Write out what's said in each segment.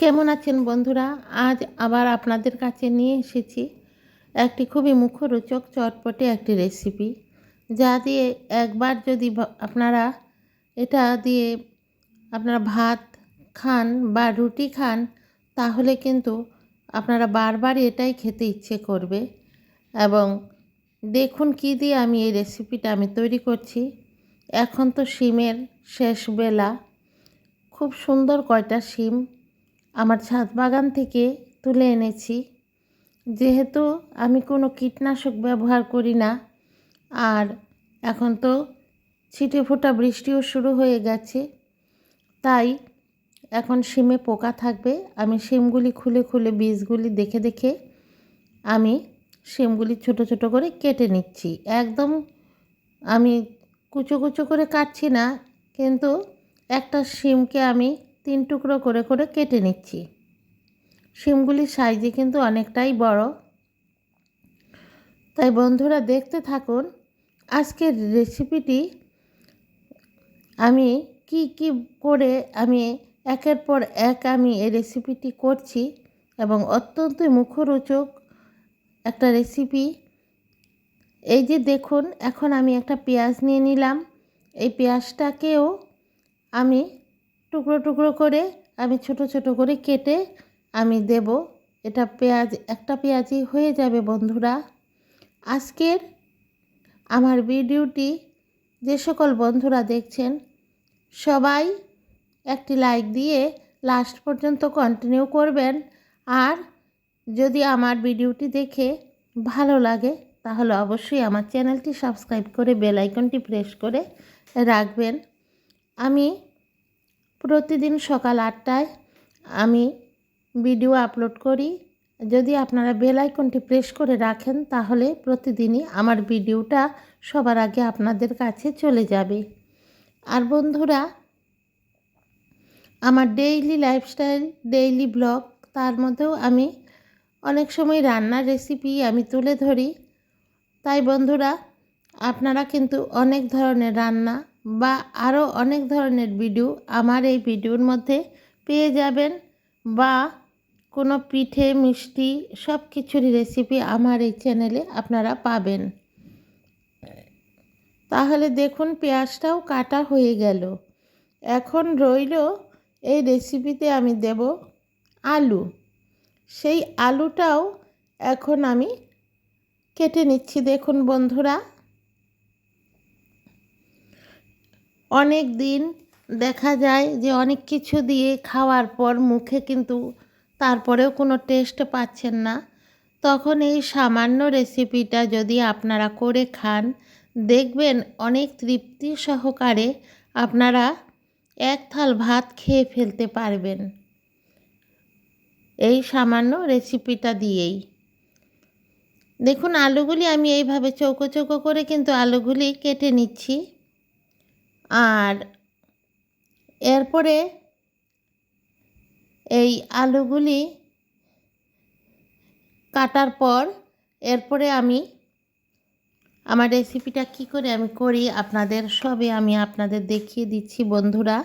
কেমন আছেন বন্ধুরা? আজ আবার আপনাদের কাছে নিয়ে এসেছি একটি খুবই মুখরোচক, চটপটে একটি রেসিপি যা দিয়ে একবার যদি আপনারা এটা দিয়ে আপনারা ভাত খান বা রুটি খান, তাহলে কিন্তু আপনারা বারবার এটাই খেতে ইচ্ছে করবে। এবং দেখুন কি দিয়ে আমি এই রেসিপিটা আমি তৈরি করছি। এখন তো শিমের শেষ বেলা। খুব সুন্দর কয়টা শিম আমার ছাদ বাগান থেকে তুলে এনেছি। যেহেতু আমি কোনো কীটনাশক ব্যবহার করি না, আর এখন তো ছিটে ফোটা বৃষ্টিও শুরু হয়ে গেছে, তাই এখন শিমে পোকা থাকবে। আমি শিমগুলি খুলে খুলে বীজগুলি দেখে দেখে আমি শিমগুলি ছোট ছোট করে কেটে নিচ্ছি। একদম আমি কুচো কুচো করে কাটছি না, কিন্তু একটা শিমকে আমি তিন টুকরো করে করে কেটে নিচ্ছি। শিমগুলির সাইজে কিন্তু অনেকটাই বড়। তাই বন্ধুরা দেখতে থাকুন, আজকের রেসিপিটি আমি কি কি করে আমি একের পর এক আমি এই রেসিপিটি করছি এবং অত্যন্ত মুখরোচক একটা রেসিপি এই যে দেখুন, এখন আমি একটা পেঁয়াজ নিয়ে নিলাম। এই পেঁয়াজটাকেও আমি টুকরো টুকরো করে আমি ছোট ছোট করে কেটে আমি দেব। এটা পেঁয়াজ, একটা পেঁয়াজই হয়ে যাবে বন্ধুরা। আজকের আমার ভিডিওটি যে সকল বন্ধুরা দেখছেন, সবাই একটি লাইক দিয়ে লাস্ট পর্যন্ত কন্টিনিউ করবেন। আর যদি আমার ভিডিওটি দেখে ভালো লাগে, তাহলে অবশ্যই আমার চ্যানেলটি সাবস্ক্রাইব করে বেল আইকনটি প্রেস করে রাখবেন। আমি প্রতিদিন সকাল আটটায় আমি ভিডিও আপলোড করি। যদি আপনারা বেল আইকনটি প্রেস করে রাখেন, তাহলে প্রতিদিনই আমার ভিডিওটা সবার আগে আপনাদের কাছে চলে যাবে। আর বন্ধুরা, আমার ডেইলি লাইফস্টাইল ডেইলি ব্লগ তার মধ্যেও আমি অনেক সময় রান্নার রেসিপি আমি তুলে ধরি। তাই বন্ধুরা, আপনারা কিন্তু অনেক ধরনের রান্না বা আরও অনেক ধরনের ভিডিও আমার এই ভিডিওর মধ্যে পেয়ে যাবেন বা কোনো পিঠে, মিষ্টি সব কিছুরই রেসিপি আমার এই চ্যানেলে আপনারা পাবেন। তাহলে দেখুন, পেঁয়াজটাও কাটা হয়ে গেল। এখন রইল এই রেসিপিতে আমি দেব আলু। সেই আলুটাও এখন আমি কেটে নিচ্ছি। দেখুন বন্ধুরা অনেক দিন দেখা যায় যে অনেক কিছু দিয়ে খাওয়ার পর মুখে কিন্তু তারপরেও কোনো টেস্ট পাচ্ছেন না। তখন এই সামান্য রেসিপিটা যদি আপনারা করে খান, দেখবেন অনেক তৃপ্তি সহকারে আপনারা এক থাল ভাত খেয়ে ফেলতে পারবেন। এই সামান্য রেসিপিটা দিয়েই। দেখুন, আলুগুলি আমি এইভাবে চৌকো চৌকো করে কিন্তু আলুগুলি কেটে নিচ্ছি। আর এরপরে এই আলুগুলি কাটার পর এরপরে আমি আমার রেসিপিটা কি করে আমি করি আপনাদের সবে আমি আপনাদের দেখিয়ে দিচ্ছি বন্ধুরা।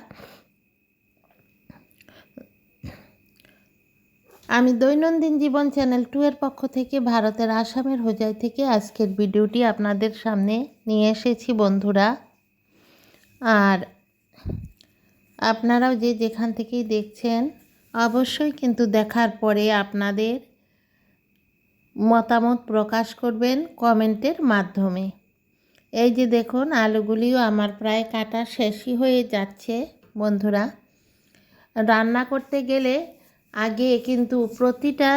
আমি দৈনন্দিন জীবন চ্যানেল টু এর পক্ষ থেকে ভারতের আসামের হোজাই থেকে আজকের ভিডিওটি আপনাদের সামনে নিয়ে এসেছি বন্ধুরা। আর আপনারাও যে যেখান থেকেই দেখছেন, অবশ্যই কিন্তু দেখার পরে আপনাদের মতামত প্রকাশ করবেন কমেন্টের মাধ্যমে। এই যে দেখুন, আলুগুলিও আমার প্রায় কাটা শেষই হয়ে যাচ্ছে, বন্ধুরা। রান্না করতে গেলে আগে কিন্তু প্রতিটা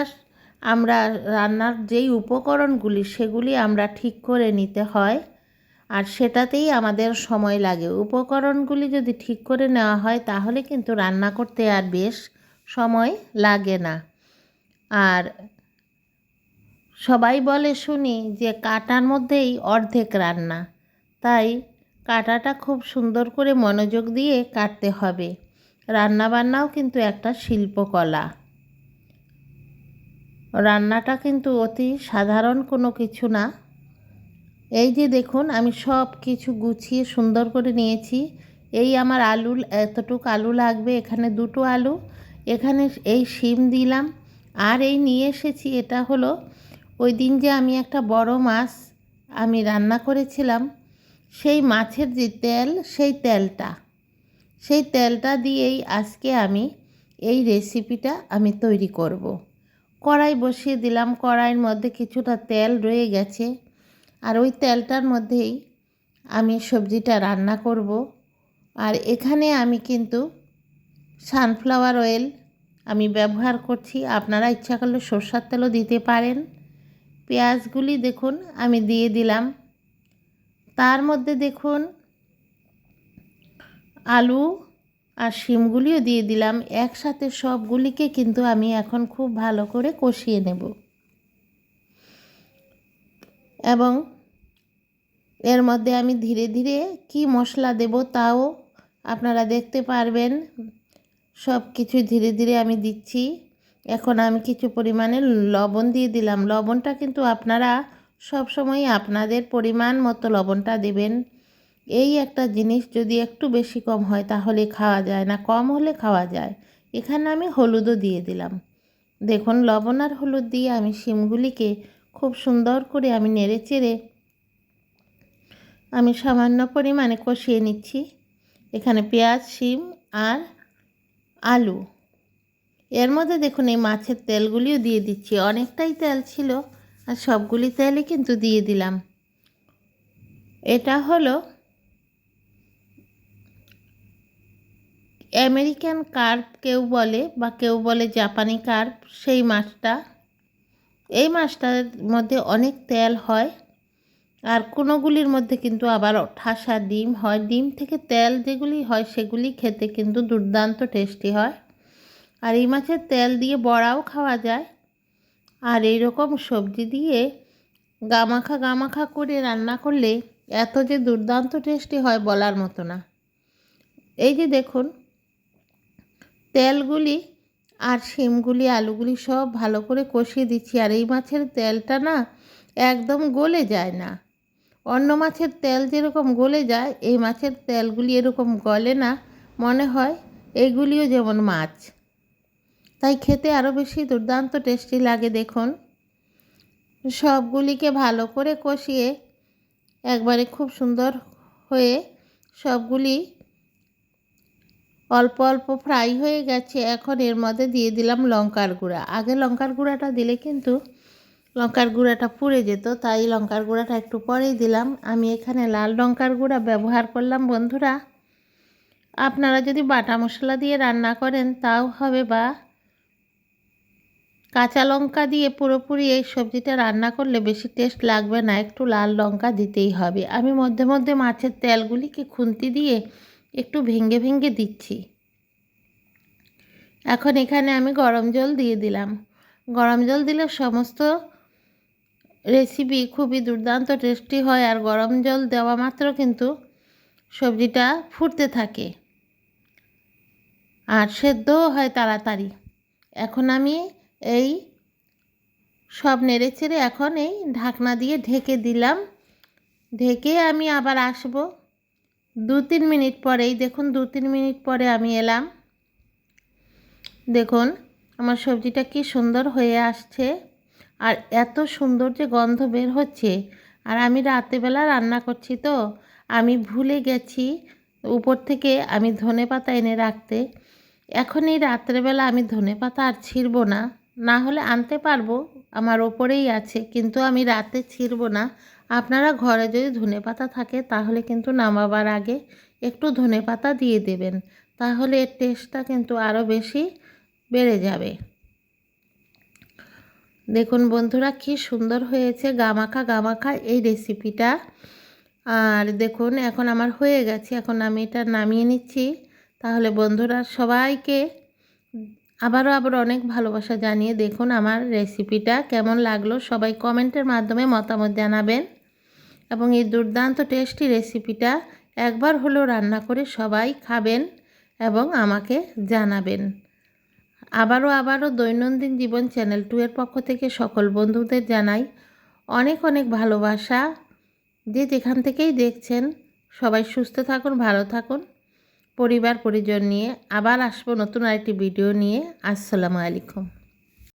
আমরা রান্নার যেই উপকরণগুলি, সেগুলি আমরা ঠিক করে নিতে হয়। আর সেটাতেই আমাদের সময় লাগে। উপকরণগুলি যদি ঠিক করে নেওয়া হয়, তাহলে কিন্তু রান্না করতে আর বেশ সময় লাগে না। আর সবাই বলে শুনি যে কাটার মধ্যেই অর্ধেক রান্না। তাই কাটাটা খুব সুন্দর করে মনোযোগ দিয়ে কাটতে হবে। রান্নাবান্নাও কিন্তু একটা শিল্পকলা। রান্নাটা কিন্তু অতি সাধারণ কোনো কিছু না। এই যে দেখুন, আমি সব কিছু গুছিয়ে সুন্দর করে নিয়েছি। এই আমার আলু, এতটুকু আলু লাগবে, এখানে দুটো আলু, এখানে এই শিম দিলাম। আর এই নিয়ে এসেছি, এটা হলো ওই দিন যে আমি একটা বড় মাছ আমি রান্না করেছিলাম, সেই মাছের যে তেল, সেই তেলটা সেই তেলটা দিয়েই আজকে আমি এই রেসিপিটা আমি তৈরি করব। কড়াই বসিয়ে দিলাম, কড়াইয়ের মধ্যে কিছুটা তেল রয়ে গেছে। আর ওই তেলটার মধ্যেই আমি সবজিটা রান্না করব। আর এখানে আমি কিন্তু সানফ্লাওয়ার অয়েল আমি ব্যবহার করছি। আপনারা ইচ্ছা করলে সর্ষার তেলও দিতে পারেন। পেঁয়াজগুলি দেখুন, আমি দিয়ে দিলাম। তার মধ্যে দেখুন, আলু আর শিমগুলিও দিয়ে দিলাম। একসাথে সবগুলিকে কিন্তু আমি এখন খুব ভালো করে কষিয়ে নেব। এবং এর মধ্যে আমি ধীরে ধীরে কি মশলা দেব তাও আপনারা দেখতে পারবেন। সব কিছু ধীরে ধীরে আমি দিচ্ছি। এখন আমি কিছু পরিমাণে লবণ দিয়ে দিলাম। লবণটা কিন্তু আপনারা সব সময় আপনাদের পরিমাণ মতো লবণটা দেবেন। এই একটা জিনিস যদি একটু বেশি কম হয় তাহলে খাওয়া যায় না, কম হলে খাওয়া যায়। এখানে আমি হলুদও দিয়ে দিলাম। দেখুন, লবণ আর হলুদ দিয়ে আমি শিমগুলিকে খুব সুন্দর করে আমি নেড়ে চেড়ে আমি সামান্য পরিমাণে কষিয়ে নিচ্ছি। এখানে পেঁয়াজ, শিম আর আলু। এর মধ্যে দেখুন এই মাছের তেলগুলিও দিয়ে দিচ্ছি। অনেকটাই তেল ছিল আর সবগুলি তেলই কিন্তু দিয়ে দিলাম। এটা হলো আমেরিকান কার্প কেউ বলে বা কেউ বলে জাপানি কার্প, সেই মাছটা এই মাছটার মধ্যে অনেক তেল হয় আর কোনোগুলির মধ্যে কিন্তু আবার ঠাসা ডিম হয়। ডিম থেকে তেল যেগুলি হয় সেগুলি খেতে কিন্তু দুর্দান্ত টেস্টি হয়। আর এই মাছের তেল দিয়ে বড়াও খাওয়া যায়। আর এই রকম সবজি দিয়ে গামাখা গামাখা করে রান্না করলে এত যে দুর্দান্ত টেস্টি হয় বলার মতো না। এই যে দেখুন, তেলগুলি আর শিমগুলি, আলুগুলি সব ভালো করে কষিয়ে দিচ্ছি। আর এই মাছের তেলটা না একদম গলে যায় না। অন্য মাছের তেল যেরকম গলে যায়, এই মাছের তেলগুলি এরকম গলে না, মনে হয় এগুলিও যেমন মাছ। তাই খেতে আরও বেশি দুর্দান্ত টেস্টি লাগে, দেখুন। সবগুলিকে ভালো করে কষিয়ে একবারে খুব সুন্দর হয়ে সবগুলি অল্প অল্প ফ্রাই হয়ে গেছে। এখন এর মধ্যে দিয়ে দিলাম লঙ্কার গুঁড়া। আগে লঙ্কার গুঁড়াটা দিলে কিন্তু লঙ্কার গুঁড়াটা পুড়ে যেত, তাই লঙ্কার গুঁড়াটা একটু পরেই দিলাম। আমি এখানে লাল লঙ্কার গুঁড়া ব্যবহার করলাম, বন্ধুরা। আপনারা যদি বাটা মশলা দিয়ে রান্না করেন, তাও হবে বা কাঁচা লঙ্কা দিয়ে পুরোপুরি এই সবজিটা রান্না করলে বেশি টেস্ট লাগবে না, একটু লাল লঙ্কা দিতেই হবে। আমি মধ্যে মধ্যে মাছের তেলগুলিকে খুন্তি দিয়ে একটু ভেঙে ভেঙে দিচ্ছি। এখন এখানে আমি গরম জল দিয়ে দিলাম। গরম জল দিলে সমস্ত রেসিপি খুবই দুর্দান্ত টেস্টি হয় আর গরম জল দেওয়া মাত্র কিন্তু সবজিটা ফুটতে থাকে। আর সেদ্ধও হয় তাড়াতাড়ি। এখন আমি এই সব নেড়ে চেড়ে এখন এই ঢাকনা দিয়ে ঢেকে দিলাম। ঢেকে আমি আবার আসব। দু তিন মিনিট পরেই, দেখুন দু তিন মিনিট পরে আমি এলাম। দেখুন, আমার সবজিটা কি সুন্দর হয়ে আসছে আর এত সুন্দর যে গন্ধ বের হচ্ছে। আর আমি রাতেবেলা রান্না করছি তো, আমি ভুলে গেছি উপর থেকে আমি ধনে পাতা এনে রাখতে। এখন এই রাত্রেবেলা আমি ধনে পাতা আর ছিঁড়ব না না হলে আনতে পারব। আমার ওপরেই আছে, কিন্তু আমি রাতে ছিঁড়ব না। আপনারা ঘরে যদি ধনে পাতা থাকে, তাহলে কিন্তু নামাবার আগে একটু ধনে পাতা দিয়ে দেবেন। তাহলে এর টেস্টটা কিন্তু আরও বেশি বেড়ে যাবে। দেখুন বন্ধুরা, কি সুন্দর হয়েছে গামাখা গামাখা এই রেসিপিটা আর দেখুন, এখন আমার হয়ে গেছে, এখন আমি এটা নামিয়ে নিচ্ছি। তাহলে বন্ধুরা, সবাইকে আবারও আবার অনেক ভালোবাসা জানিয়ে দেখুন আমার রেসিপিটা কেমন লাগল, সবাই কমেন্টের মাধ্যমে মতামত জানাবেন। এবং এই দুর্দান্ত টেস্টি রেসিপিটা একবার হলেও রান্না করে সবাই খাবেন এবং আমাকে জানাবেন। আবারও আবারও দৈনন্দিন জীবন চ্যানেল টু এর পক্ষ থেকে সকল বন্ধুদের জানাই অনেক অনেক ভালোবাসা। যে যেখান থেকেই দেখছেন, সবাই সুস্থ থাকুন, ভালো থাকুন। পরিবার পরিজন নিয়ে আবার আসব নতুন আরেকটি ভিডিও নিয়ে। আসসালামু আলাইকুম।